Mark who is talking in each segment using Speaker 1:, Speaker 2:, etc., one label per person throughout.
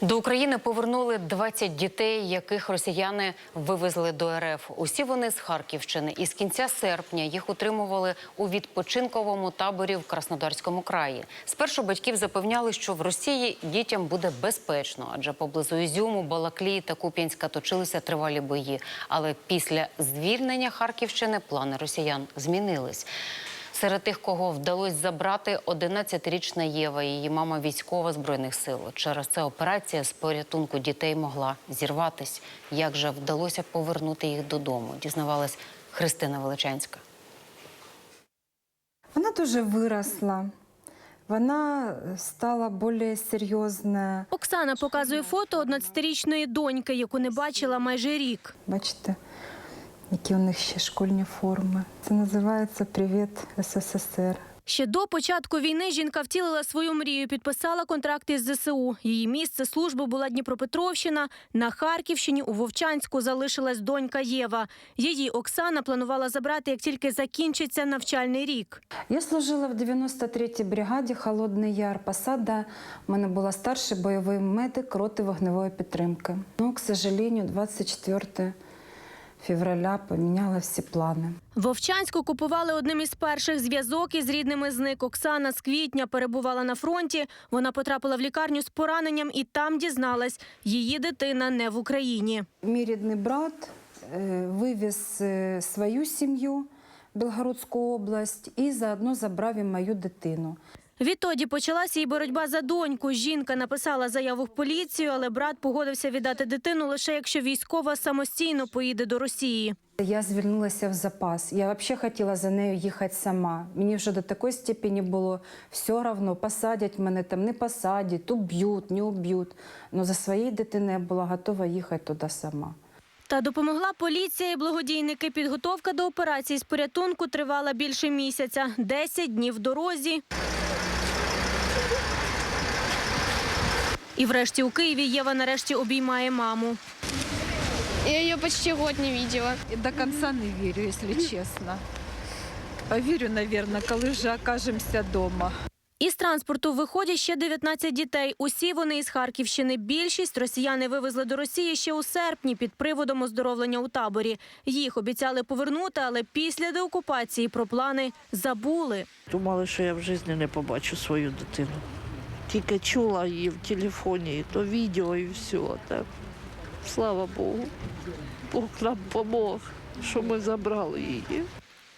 Speaker 1: До України повернули 20 дітей, яких росіяни вивезли до РФ. Усі вони з Харківщини. І з кінця серпня їх утримували у відпочинковому таборі в Краснодарському краї. Спершу батьків запевняли, що в Росії дітям буде безпечно, адже поблизу Ізюму, Балаклії та Куп'янська точилися тривалі бої. Але після звільнення Харківщини плани росіян змінились. Серед тих, кого вдалося забрати, 11-річна Єва, її мама військова збройних сил. Через це операція з порятунку дітей могла зірватись. Як же вдалося повернути їх додому? Дізнавалась Христина Величанська.
Speaker 2: Вона дуже виросла. Вона стала більш серйозна.
Speaker 3: Оксана показує фото 11-річної доньки, яку не бачила майже рік.
Speaker 2: Бачите, які у них ще школьні форми. Це називається Привіт СССР.
Speaker 3: Ще до початку війни жінка втілила свою мрію, підписала контракт із ЗСУ. Її місце служби була Дніпропетровщина. На Харківщині у Вовчанську залишилась донька Єва. Її Оксана планувала забрати, як тільки закінчиться навчальний рік.
Speaker 2: Я служила в 93-й бригаді Холодний Яр. Посада у мене була старший бойовий медик роти вогневої підтримки. Ну, к сожалению, 24 февраля поміняла всі плани.
Speaker 3: Вовчанську купували одним із перших зв'язок із рідними зник. Оксана з квітня перебувала на фронті. Вона потрапила в лікарню з пораненням і там дізналась, її дитина не в Україні.
Speaker 2: Мій рідний брат е, вивіз е, свою сім'ю в Білгородську область і заодно забрав і мою дитину.
Speaker 3: Відтоді почалася і боротьба за доньку. Жінка написала заяву в поліцію, але брат погодився віддати дитину лише якщо військова самостійно поїде до Росії.
Speaker 2: Я звільнилася в запас. Я взагалі хотіла за нею їхати сама. Мені вже до такої степені було все одно, посадять мене там, не посадять, уб'ють, не уб'ють. Але за своєю дитиною я була готова їхати туди сама.
Speaker 3: Та допомогла поліція і благодійники. Підготовка до операції з порятунку тривала більше місяця. 10 днів в дорозі. І врешті у Києві Єва нарешті обіймає маму.
Speaker 4: Я ее почти год не видела.
Speaker 5: І до кінця не вірю, якщо чесно. Повірю, мабуть, коли вже окажемося вдома.
Speaker 3: Із транспорту виходять ще 19 дітей. Усі вони із Харківщини. Більшість росіяни вивезли до Росії ще у серпні під приводом оздоровлення у таборі. Їх обіцяли повернути, але після деокупації про плани забули.
Speaker 6: Думали, що я в житті не побачу свою дитину. Тільки чула її в телефоні, і то відео, і все. Так. Слава Богу. Бог нам помог, що ми забрали її.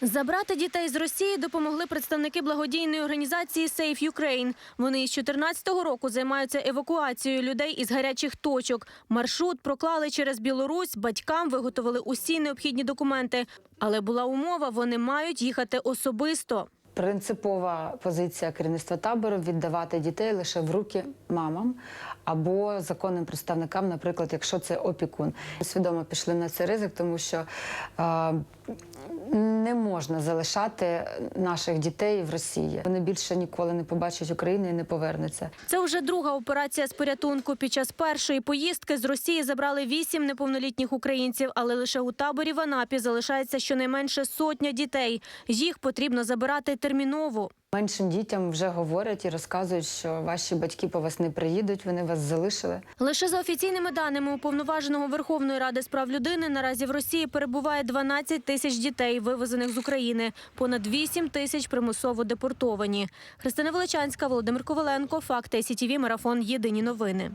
Speaker 3: Забрати дітей з Росії допомогли представники благодійної організації Safe Ukraine. Вони із 2014 року займаються евакуацією людей із гарячих точок. Маршрут проклали через Білорусь. Батькам виготовили усі необхідні документи. Але була умова, вони мають їхати особисто.
Speaker 7: Принципова позиція керівництва табору віддавати дітей лише в руки мамам або законним представникам, наприклад, якщо це опікун. Свідомо пішли на цей ризик, тому що е, не можна залишати наших дітей в Росії. Вони більше ніколи не побачать України і не повернуться.
Speaker 3: Це вже друга операція з порятунку. Під час першої поїздки з Росії забрали вісім неповнолітніх українців, але лише у таборі в Анапі залишається щонайменше сотня дітей. Їх потрібно забирати терміново.
Speaker 7: Меншим дітям вже говорять і розказують, що ваші батьки по вас не приїдуть, вони вас залишили.
Speaker 3: Лише за офіційними даними уповноваженого Верховної Ради з прав людини наразі в Росії перебуває 12 тисяч дітей, вивезених з України. Понад 8 тисяч примусово депортовані. Христина Величанська, Володимир Коваленко, Факти СІТІВІ, Марафон. Єдині новини.